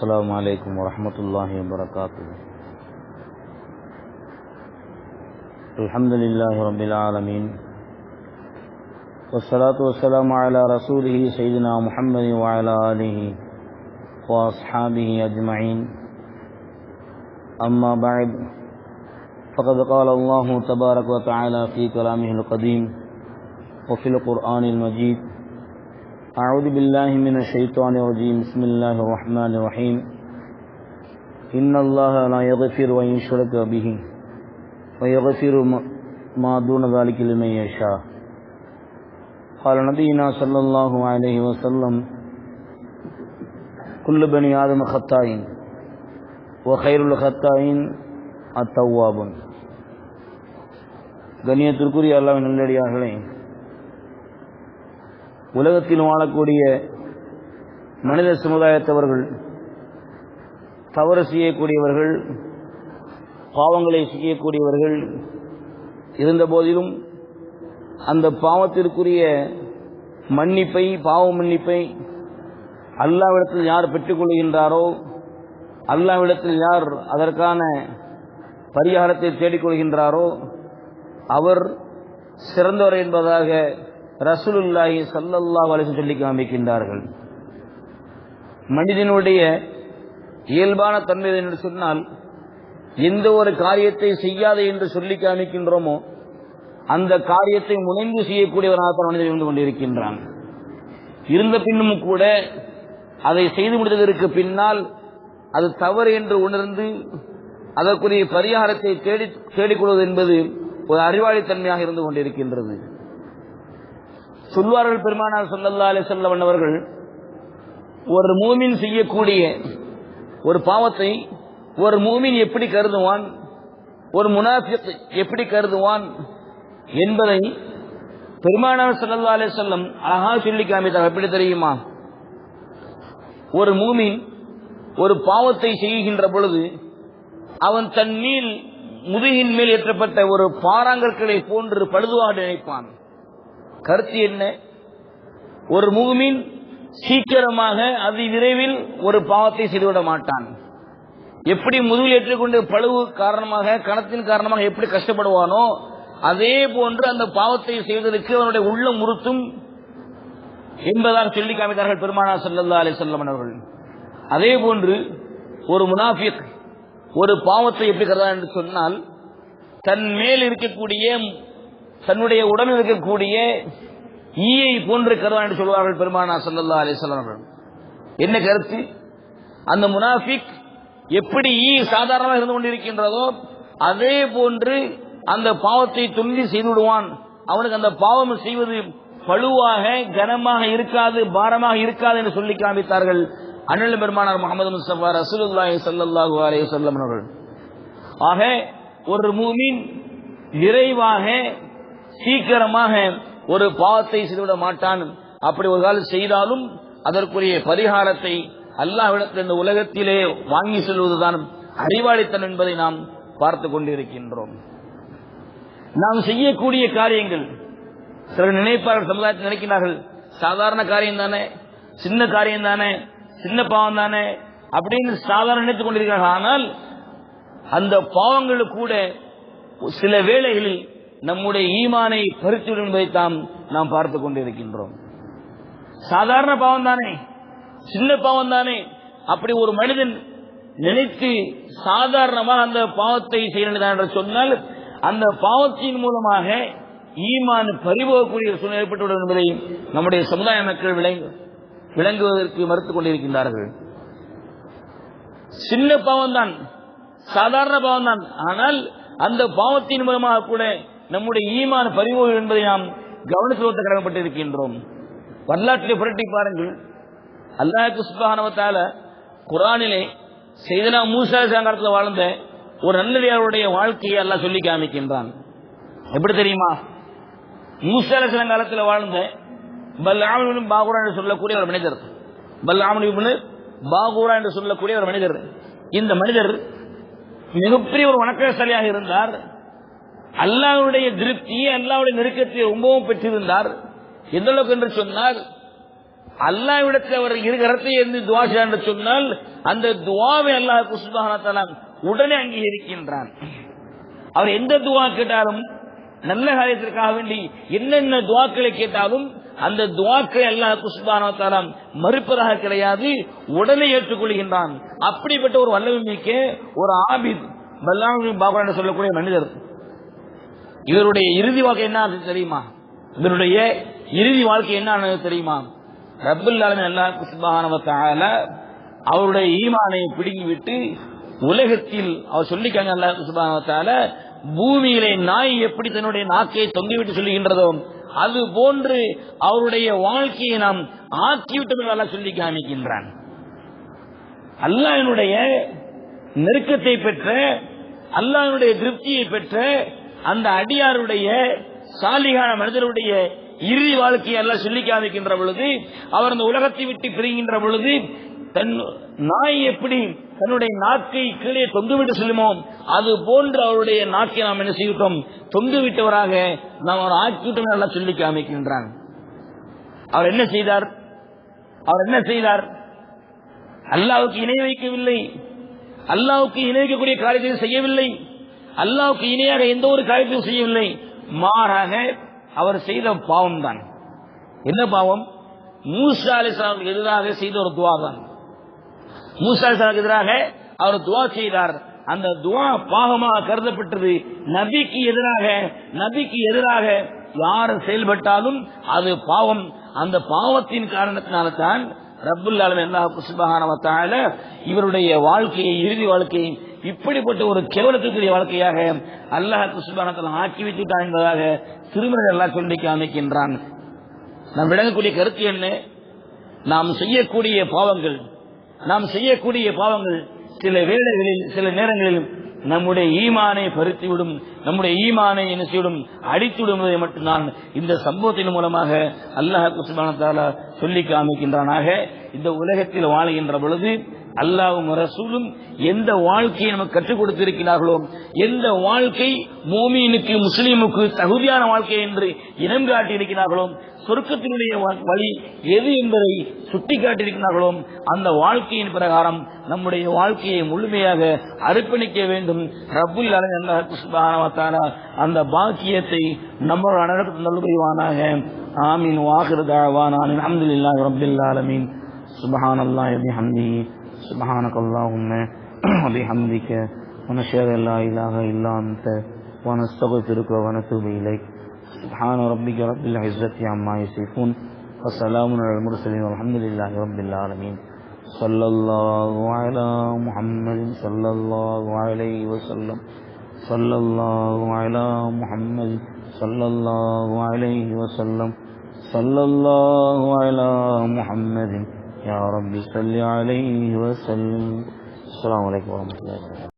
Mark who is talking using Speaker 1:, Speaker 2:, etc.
Speaker 1: السلام علیکم ورحمۃ اللہ وبرکاتہ۔ الحمد للہ رب العالمین۔ والصلاة والسلام على رسوله سيدنا محمد وعلى آله وأصحابه أجمعين أما بعد، فقد قال الله تبارك وتعالى في كلامه القديم وفي القرآن المجيد أعوذ بالله من الشيطان الرجيم بسم الله الرحمن الرحيم إن الله لا يغفر وإن يشرك به ويغفر ما دون ذلك لمن يشاء قال نبينا صلى الله عليه وسلم كل بني آدم خطائين وخير الخطائين التوابون கண்ணியத்திற்குரிய அல்லாவின் நல்லடியார்களே உலகத்தில் வாழக்கூடிய மனித சமுதாயத்தவர்கள் தவறு செய்யக்கூடியவர்கள் பாவங்களை செய்யக்கூடியவர்கள் இருந்த போதிலும் அந்த பாவத்திற்குரிய மன்னிப்பை பாவ மன்னிப்பை அல்லாவிடத்தில் யார் பெற்றுக்கொள்கின்றாரோ அல்லாவிடத்தில் யார் அதற்கான பரிகாரத்தை தேடிக்கொள்கின்றாரோ அவர் சிறந்தவர் என்பதாக ரசூலுல்லாஹி சல்லல்லாஹு அலைஹி சொல்லி காமிக்கின்றார்கள். மனிதனுடைய இயல்பான தன்மை என்று சொன்னால் எந்த ஒரு காரியத்தை செய்யாதே என்று சொல்லி காமிக்கின்றோமோ அந்த காரியத்தை முனைந்து செய்யக்கூடியவனாக மனிதன் இருந்து கொண்டிருக்கின்றான். இருந்த பின்னும் கூட அதை செய்து முடித்ததற்கு பின்னால் அது தவறு என்று உணர்ந்து அதற்குரிய பரிகாரத்தை தேடி தேடிக்கொள்வது என்பது ஒரு அறிவாளித்தன்மையாக இருந்து கொண்டிருக்கின்றது. சொல்வார்கள் பெருமானார் சொல்லல்லா அலி சொல்லவன் அவர்கள் ஒரு மூமின் செய்யக்கூடிய ஒரு பாவத்தை ஒரு மூமின் எப்படி கருதுவான் ஒரு முனாஃபிக் எப்படி கருதுவான் என்பதை பெருமானார் சொல்லல்லா அலி சொல்லம் அழகா சொல்லி காமித்தார். எப்படி தெரியுமா? ஒரு மூமின் ஒரு பாவத்தை செய்கின்ற பொழுது அவன் தன் மேல் முதுகின் மேல் ஏற்றப்பட்ட ஒரு பாறாங்கற்களை போன்று பழுதுவாக நினைப்பான். கருத்து என்ன? ஒரு மூமின் சீக்கிரமாக அதி விரைவில் ஒரு பாவத்தை செய்துவிட மாட்டான். எப்படி முதுகில் ஏற்றுக்கொண்டு பழுவு காரணமாக கணத்தின் காரணமாக எப்படி கஷ்டப்படுவானோ அதே போன்று அந்த பாவத்தை செய்வதற்கு அவனுடைய உள்ள முறுத்தும் என்பதாக சொல்லி காமித்தார்கள் பெருமானா சல்லல்லா அலி செல்லமன் அவர்கள். அதே போன்று ஒரு முனாஃபிக் ஒரு பாவத்தை எப்படி கருதான் என்று சொன்னால் தன் மேல் இருக்கக்கூடிய தன்னுடைய உடலில் இருக்கக்கூடிய ஈயை போன்று கருதா என்று சொல்வார்கள் பெருமானா சல்லல்லா அலிசல்லாம் அவர்கள். என்ன கருத்து? அந்த முனாஃபிக் எப்படி ஈ சாதாரணமாக இருந்து கொண்டிருக்கின்றதோ அதே போன்று அந்த பாவத்தை துண்டி செய்து விடுவான் அவனுக்கு அந்த பாவம் செய்வது பழுவாக கனமாக இருக்காது பாரமாக இருக்காது என்று சொல்லி காமித்தார்கள் அண்ணல் பெருமானார் முகமது முஸ்தபா ரசூலுல்லாஹி ஸல்லல்லாஹு அலே சொல்லம் அவர்கள். ஆக ஒரு மூமின் விரைவாக சீக்கிரமாக ஒரு பாவத்தை செய்துவிட மாட்டான். அப்படி ஒரு காலம் செய்தாலும் அதற்குரிய பரிகாரத்தை அல்லாஹ்விடத்தில் இந்த உலகத்திலே வாங்கி செல்வதுதான் அறிவாளித்தன் என்பதை நாம் பார்த்து கொண்டிருக்கின்றோம். நாம் செய்யக்கூடிய காரியங்கள் சிலர் நினைப்பார்கள் சமுதாயத்தில் நினைக்கிறார்கள் சாதாரண காரியம் தானே சின்ன காரியம் தானே சின்ன பாவம் தானே அப்படின்னு சாதாரண நினைத்துக் கொண்டிருக்கிறார்கள். ஆனால் அந்த பாவங்கள் கூட சில வேளைகளில் நம்முடைய ஈமானை பறித்துவிடும் என்பதைத்தான் தாம் நாம் பார்த்து கொண்டிருக்கின்றோம். சாதாரண பாவம் தானே சின்ன பாவம் தானே அப்படி ஒரு மனிதன் நினைத்து சாதாரணமாக அந்த பாவத்தை செய்யணும் என்று சொன்னால் அந்த பாவத்தின் மூலமாக ஈமான் பறிபோகக்கூடிய சூழ்நிலை ஏற்பட்டுவிடும் என்பதை நம்முடைய சமுதாய மக்கள் விளங்கு விளங்குவதற்கு மறுத்துக் கொண்டிருக்கின்றார்கள். சின்ன பாவம் தான் சாதாரண பாவம் தான் ஆனால் அந்த பாவத்தின் மூலமாக கூட நம்முடைய ஈமான பறிவோம் என்பதை நாம் கவனத்துவத்தை கடமைப்பட்டு இருக்கின்றோம் வரலாற்றிலே புரட்டி பாருங்கள். அல்லாஹு சுபானவத்தால குரானிலே செய்தனா மூசா காலத்தில் வாழ்ந்த ஒரு நல்லடியாருடைய வாழ்க்கையை எல்லாம் சொல்லி காமிக்கின்றான். எப்படி தெரியுமா? மூசா காலத்தில் வாழ்ந்த பல்லாமன் பாகுரா என்று சொல்லக்கூடிய ஒரு மனிதர். பல்லாமன் பாகுரா என்று சொல்லக்கூடிய ஒரு மனிதர். இந்த மனிதர் மிகப்பெரிய ஒரு வணக்கசாலியாக இருந்தார். அல்லாவுடைய திருப்தியை அல்லாவுடைய நெருக்கத்தை ரொம்பவும் பெற்றிருந்தார். எந்த அளவுக்கு என்று சொன்னால் அல்லாவிடத்தில் அவர் இருக்கிறத்தை இருந்து துவா என்று சொன்னால் அந்த துவாவை அல்லாஹ் குஸ்பான உடனே அங்கீகரிக்கின்றான். அவர் எந்த துவா கேட்டாலும் நல்ல காரியத்திற்காக வேண்டி என்னென்ன துவாக்களை கேட்டாலும் அந்த துவாக்களை அல்லாஹ் குஸ்பான மறுப்பதாக கிடையாது உடனே ஏற்றுக்கொள்கின்றான். அப்படிப்பட்ட ஒரு வல்லமை மிக்க ஒரு ஆபித் பல்லாமி பாபா என்று சொல்லக்கூடிய மனிதர். இவருடைய இறுதி வாழ்க்கை என்ன தெரியுமா? இவருடைய இறுதி வாழ்க்கை என்ன ஆனது தெரியுமா? ரப்புல் அல்லாஹ் அவருடைய ஈமானை பிடுங்கி விட்டு உலகத்தில் அவர் சொல்லிக்காங்க அல்லாஹ் சுப்ஹானஹு பூமியிலே நாய் எப்படி தன்னுடைய நாக்கை தொங்கிவிட்டு சொல்லுகின்றதோ அது போன்று அவருடைய வாழ்க்கையை நாம் ஆக்கிவிட்டோம் என்று அல்லாஹ் சொல்லி காமிக்கின்றான். அல்லாஹனுடைய நெருக்கத்தை பெற்ற அல்லாஹனுடைய திருப்தியை பெற்ற அந்த அடியாருடைய சாலிகான மனிதருடைய இறுதி வாழ்க்கையை எல்லாம் சொல்லி காமிக்கின்ற பொழுது அவர் அந்த உலகத்தை விட்டு பிரிகின்ற பொழுது தன் நாய் எப்படி தன்னுடைய நாக்கை கீழே தொங்குவிட்டு செல்லுமோ அது போன்று அவருடைய நாக்கை நாம் என்ன செய்விட்டோம் தொங்கு விட்டவராக நாம் அவர் ஆக்கிவிட்டோம் எல்லாம் சொல்லி காமிக்கின்றான். அவர் என்ன செய்தார்? அவர் என்ன செய்தார்? அல்லாவுக்கு இணை வைக்கவில்லை. அல்லாவுக்கு இணை வைக்கக்கூடிய காரியத்தை செய்யவில்லை. அல்லாவுக்கு இணையாக எந்த ஒரு காரியத்தையும் செய்யவில்லை. மாறாக அவர் செய்த பாவம் தான் என்ன பாவம்? மூசா அலிஸ்லாமுக்கு எதிராக செய்த ஒரு துவா தான் மூசா அலிஸ்லாமுக்கு எதிராக அவர் துவா செய்தார். அந்த துவா பாவமாக கருதப்பட்டது. நபிக்கு எதிராக நபிக்கு எதிராக யார் செயல்பட்டாலும் அது பாவம். அந்த பாவத்தின் காரணத்தினால தான் ரப்புல் என்ன அல்லாஹ் இவருடைய வாழ்க்கையை இறுதி வாழ்க்கையை இப்படிப்பட்ட ஒரு கேவலத்துக்குரிய வாழ்க்கையாக அல்லாஹ் சுபானத்தில் ஆக்கி வைத்துட்டான் என்பதாக திருமணம் எல்லாம் சொல்லி காமிக்கின்றான். நாம் விளங்கக்கூடிய கருத்து என்ன? நாம் செய்யக்கூடிய பாவங்கள் நாம் செய்யக்கூடிய பாவங்கள் சில வேளைகளில் சில நேரங்களில் நம்முடைய ஈமானை பருத்திவிடும் நம்முடைய ஈமானை என்ன செய்யும் அடித்துவிடும் மட்டும்தான் மட்டும் இந்த சம்பவத்தின் மூலமாக அல்லாஹ் சுபானத்தால சொல்லி காமிக்கின்றானாக. இந்த உலகத்தில் வாழுகின்ற பொழுது அல்லாவும் ரசூலும் எந்த வாழ்க்கையை நமக்கு கற்றுக் கொடுத்திருக்கிறார்களோ எந்த வாழ்க்கை மோமீனுக்கு முஸ்லீமுக்கு தகுதியான வாழ்க்கை என்று இனம் காட்டியிருக்கிறார்களோ சொர்க்கத்தினுடைய வ- வழி எது என்பதை சுட்டிக்காட்டியிருக்கிறார்களோ அந்த வாழ்க்கையின் பிரகாரம் நம்முடைய வாழ்க்கையை முழுமையாக அர்ப்பணிக்க வேண்டும். ரபுல் அலன் அந்த பாக்கியத்தை நம்மளோட அனைவருக்கும் நல்புரிவானாக ஆமீன். வாஹிரு தாவானா. ரபுல்லாலமீன் சுபஹான் அல்லாஹ் சுப்ஹானல்லாஹி வபிஹம்திஹி. سبحانك اللهم وبحمدك، ونشهد ان لا اله الا انت ونستغفرك ونتوب اليك سبحان ربك رب العزه عما يصفون، وسلام على المرسلين، والحمد لله رب العالمين. صلى الله على محمد صلى الله عليه وسلم. صلى الله على محمد صلى الله عليه وسلم. صلى الله على محمد. یا رب صلی علیہ وسلم. السلام علیکم ورحمۃ اللہ